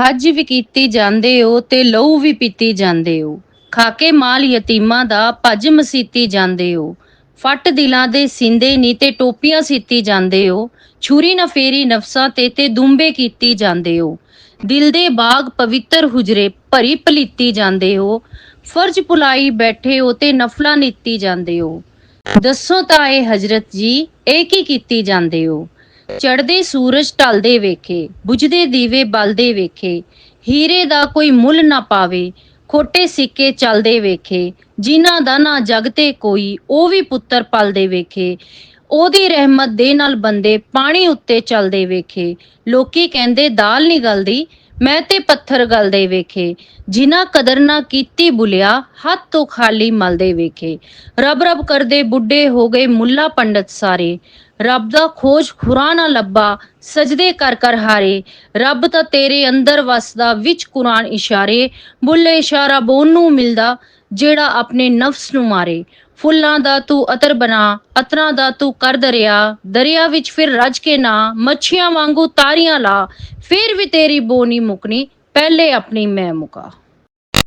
ਹੱਜ ਵੀ ਕੀਤੀ ਜਾਂਦੇ ਹੋ ਤੇ ਲਹੂ ਵੀ ਪੀਤੀ ਜਾਂਦੇ ਹੋ। ਖਾਕੇ ਮਾਲ ਯਤੀਮਾਂ ਦਾ ਭੱਜ ਮਸੀਤੀ ਜਾਂਦੇ ਹੋ। ਫੱਟ ਦਿਲਾਂ ਦੇ ਸਿੰਦੇ ਨੀ ਤੇ ਟੋਪੀਆਂ ਸੀਤੀ ਜਾਂਦੇ ਹੋ। ਛੁਰੀ ਨਾ ਫੇਰੀ ਨਫਸਾਂ ਤੇ ਤੇ ਦੁੰਬੇ ਕੀਤੀ ਜਾਂਦੇ ਹੋ। ਦਿਲ ਦੇ ਬਾਗ ਪਵਿੱਤਰ ਹੁਜਰੇ ਭਰੀ ਪਲੀਤੀ ਜਾਂਦੇ ਹੋ। ਫਰਜ਼ ਭੁਲਾਈ ਬੈਠੇ ਹੋ ਤੇ ਨਫਲਾ ਨੀਤੀ ਜਾਂਦੇ ਹੋ। ਦੱਸੋ ਤਾਂ ਇਹ ਹਜ਼ਰਤ ਜੀ, ਇਹ ਕੀ ਕੀਤੀ ਜਾਂਦੇ ਹੋ? ਚੜਦੇ ਸੂਰਜ ਢਲਦੇ ਵੇਖੇ, ਬੁਝਦੇ ਦੀਵੇ ਬਲਦੇ ਵੇਖੇ, ਹੀਰੇ ਦਾ ਕੋਈ ਮੁੱਲ ਨਾ ਪਾਵੇ, ਖੋਟੇ ਸਿੱਕੇ ਚੱਲਦੇ ਵੇਖੇ, ਜਿਨ੍ਹਾਂ ਦਾ ਨਾ ਜਗ ਤੇ ਕੋਈ, ਉਹ ਵੀ ਪੁੱਤਰ ਪਲਦੇ ਵੇਖੇ। ਉਹਦੀ ਰਹਿਮਤ ਦੇ ਨਾਲ ਬੰਦੇ ਪਾਣੀ ਉੱਤੇ ਚੱਲਦੇ ਵੇਖੇ। ਲੋਕੀ ਕਹਿੰਦੇ, ਦਾਲ ਨਹੀਂ ਗਲਦੀ ਮੈਂ ਤੇ ਪੱਥਰ ਗਲਦੇ ਵੇਖੇ, ਜਿਨ੍ਹਾਂ ਕਦਰ ਨਾ ਕੀਤੀ ਬੁਲਿਆ, ਹੱਥ ਤੋਂ ਖਾਲੀ ਮਲਦੇ ਵੇਖੇ। ਰੱਬ ਰੱਬ ਕਰਦੇ ਬੁੱਢੇ ਹੋ ਗਏ ਮੁੱਲਾ ਪੰਡਤ ਸਾਰੇ। ਰੱਬ ਦਾ ਖੋਜ ਖੁਰਾ ਨਾ ਲੱਭਾ, ਸਜਦੇ ਕਰ ਕਰ ਹਾਰੇ। ਰੱਬ ਤਾਂ ਤੇਰੇ ਅੰਦਰ ਵਸਦਾ, ਵਿੱਚ ਕੁਰਾਨ ਇਸ਼ਾਰੇ। ਬੁੱਲੇ ਇਸ਼ਾਰਾ ਬੋਨ ਮਿਲਦਾ, ਜਿਹੜਾ ਆਪਣੇ ਨਫਸ ਨੂੰ ਮਾਰੇ। ਫੁੱਲਾਂ ਦਾ ਤੂੰ ਅਤਰ ਬਣਾ, ਅਤਰਾਂ ਦਾ ਤੂੰ ਕਰ ਦਰਿਆ। ਦਰਿਆ ਵਿੱਚ ਫਿਰ ਰੱਜ ਕੇ ਨਾ, ਮੱਛੀਆਂ ਵਾਂਗੂ ਤਾਰੀਆਂ ਲਾ। ਫਿਰ ਵੀ ਤੇਰੀ ਬੋਨੀ ਮੁਕਣੀ ਪਹਿਲੇ ਆਪਣੀ ਮੈਂ ਮੁਕਾ।